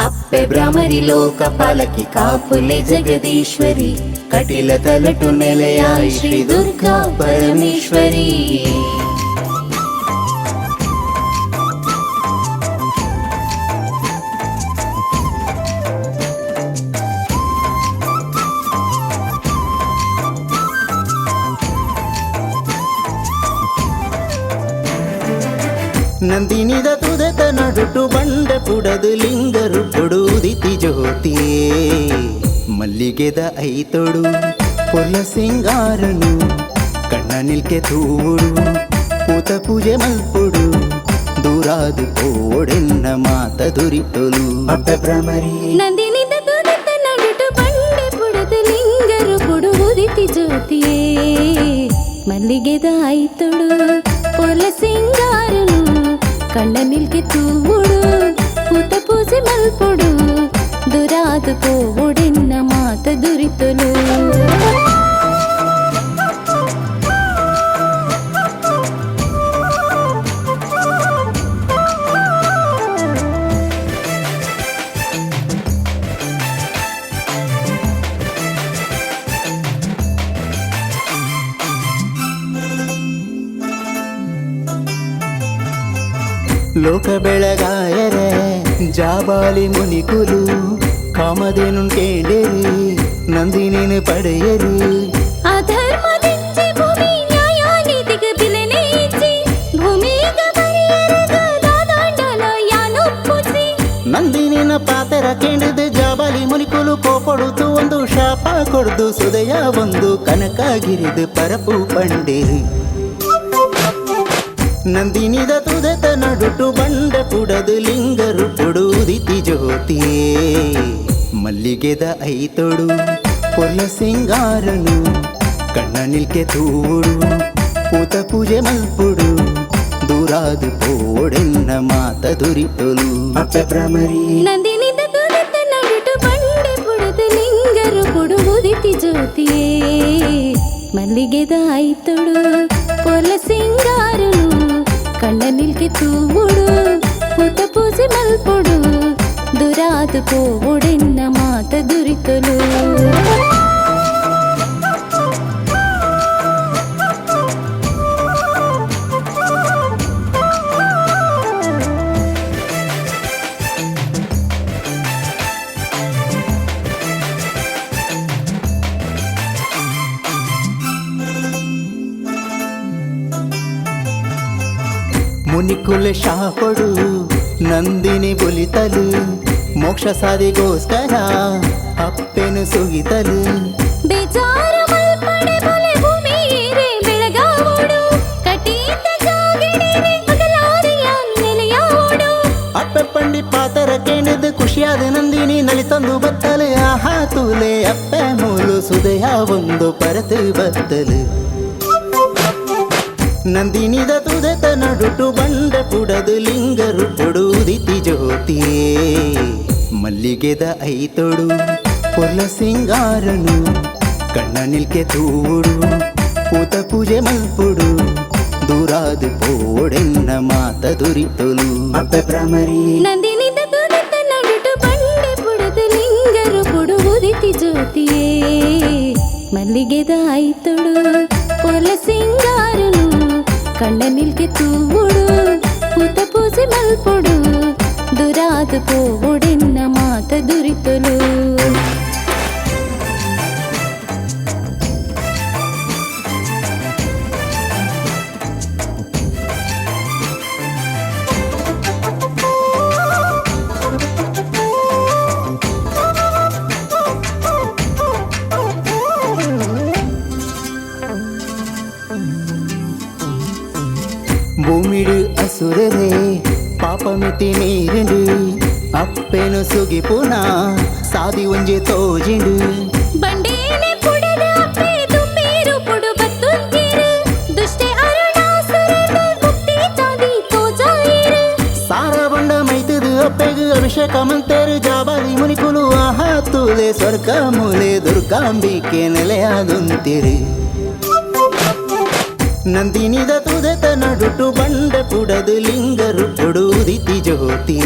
అప్పె భ్రమరి లోక పాలకి కాపులే జగదీశ్వరి. కటిల తలటు నెలయాయి శ్రీ దుర్గా పరమేశ్వరి. ನಂದಿನಿದ ತುದತ ನಡುಟು ಬಂಡ ಪುಡದು ಲಿಂಗರು ಪುಡುದಿತಿ ಜ್ಯೋತಿ ಮಲ್ಲಿಗೆದ ಐತೊಡು ಪೊಲ್ಲ ಸಿಂಗಾರನು ಕಣ್ಣ ನಿಲ್ಕೆ ತೂಡು ಪೂತ ಪೂಜೆ ಮಲ್ಪುಡು దూరాదు కోడెన్న మాత దురితలు అట్ట భ్రమరి నందినిద దురిత నడుట బండి పుడద లింగరు పుడు ఉదితి జ్యోతియే మల్లిగెద ఐతుడు పొల సింగారు కళ్ళ నిల్కి తూవుడు పూత పూసి మల్పుడు దురాదు పోవుడెన్న మాత దురితులు. ಲೋಕ ಬೆಳಗಾಯರೆ ಜಾಬಾಲಿ ಮುನಿಕುಲು ಕಾಮದೇನು ಕೇಳಿರಿ ನಂದಿನೇನು ಪಡೆಯರಿ. ನಂದಿನಿನ ಪಾತರ ಕೆಂಡದ ಜಾಬಾಲಿ ಮುನಿಕುಲು ಕೋಪಡುತ್ತು ಒಂದು ಶಾಪ ಕೊಡ್ದು ಸುದಯ ಒಂದು ಕನಕ ಗಿರಿದು ಪರಪು ಪಂಡಿರಿ. ನಂದಿನಿದ నడుటు ನಡುಟು పుడదు లింగరు పొడు ಉದಿತಿ జ్యోతి. ಮಲ್ಲಿಗೆದ ಐತೊಡು ಪೊಲ್ಲ ಸಿಂಗಾರನು ಕಣ್ಣ ನಿಲ್ಕೆ ತೂಡು పూత పూజ మల్పుడు దూరాదు పోడెన్న మాత దురితులు. అప్పబ్రమరి నందిని నడుటు పండ పుడదు లింగరు పొడు ఉదితి జ్యోతియే మల్లిగెద ఐతుడు పొల సింగారులు కళ్ళ నిల్కి తూవుడు పూత పూసి మల్పుడు దురాదు పోవుడెన్న మాత దురితులు. ಮುನಿಕುಲ ಶಾಪಡು ನಂದಿನಿ ಬುಲಿತಲು ಮೋಕ್ಷ ಸಾಧಿಗೋಸ್ಕರ ಅಪ್ಪೆನು ಸುಗಿತಲು ಬೇಜಾರ ಮಲ್ಪಡೆ ಬೊಲೆ ಭೂಮಿ ರೇ ಬೆಳಗಾವೋಡು ಕಟೀತ ಜಾಗಿಡಿರೆ ಹಗಲಾರಿಯ ನೆಲೆಯಾವೋಡು ಅಪ್ಪೆ ಪಂಡಿ ಪಾತರ ಕೆಣದು ಖುಷಿಯಾದ ನಂದಿನಿ ನಲಿತಂದು ಬತ್ತಲು ಆಹಾ ತೂಲೆ ಅಪ್ಪೆ ಮೂಲು ಸುದಯ ಒಂದು ಪರತು ಬತ್ತಲು ನಂದಿನಿದ ತುದತ ನಡುಟು ಬಂಡ ಪುಡದು ಲಿಂಗರು ಪೊಡುದಿತಿ ಜ್ಯೋತಿಯೇ ಮಲ್ಲಿಗೆದ ಐತೊಡು ಪೊಲ ಸಿಂಗಾರನು ಕಣ್ಣ ನಿಲ್ಕೆ ತೂಡು ಪೂತ ಪೂಜೆ ಮಲ್ಪುಡು ದೂರಾದು ಪೋಡೆನ್ನ ಮಾತ ದುರಿತಲು ಅಪ್ಪ ಪ್ರಮರಿ ನಂದಿನಿದ ತುದತ ನಡುಟು ಬಂಡ ಪುಡದು ಲಿಂಗರು ಪೊಡುವುದಿತಿ ಜ್ಯೋತಿಯೇ ಮಲ್ಲಿಗೆದ ಐತೊಡು ಪೊಲಸಿ కళ్ళ నిల్కి తూవుడు పూత పూసి మల్పుడు. దురాదు పోవుడెన్న మాత ಪುಡು ಬತ್ತುಂತಿರು ದುಷ್ಟೆ ಅರುಣಾಸುರದ ಮುಕ್ತಿ ಚಾದಿ ತೋಜಾಯಿರು సారబండమైతుదు అప్పెగు అభిషేకమంతేరు జాబాలి మునికులు ఆహా తూలే స్వర్గములే దుర్గాంబికే నెలయాదుంతిరి ನಂದಿನಿದ నడుటు బండ పుడదు ಪುಡದು ಲಿಂಗರುಟ್ಟುಡು ಉದಿತಿ జ్యోతి.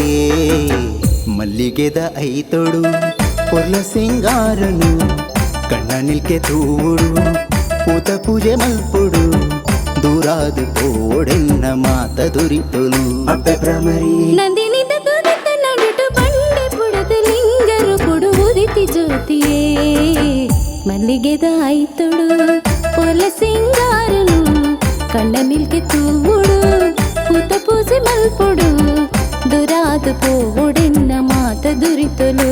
ಮಲ್ಲಿಗೆದ ಐತೊಡು ಪೊರ್ಲ ಸಿಂಗಾರನು ಕಣ್ಣ ನಿಲ್ಕೆ ತೂಡು పూత పూజ మల్పుడు దూరాదు పోడెన్న మాత దురితులు. అబ్బ భ్రమరి. నందిని దురిత నడుటు బండ పుడత లింగరు పుడు ఉదితి జ్యోతియే. మల్లిగెద కళ్ళ నిల్కి తూవుడు పూత పూసి మల్పుడు దురాదు పోవుడెన్న మాత దురితులు.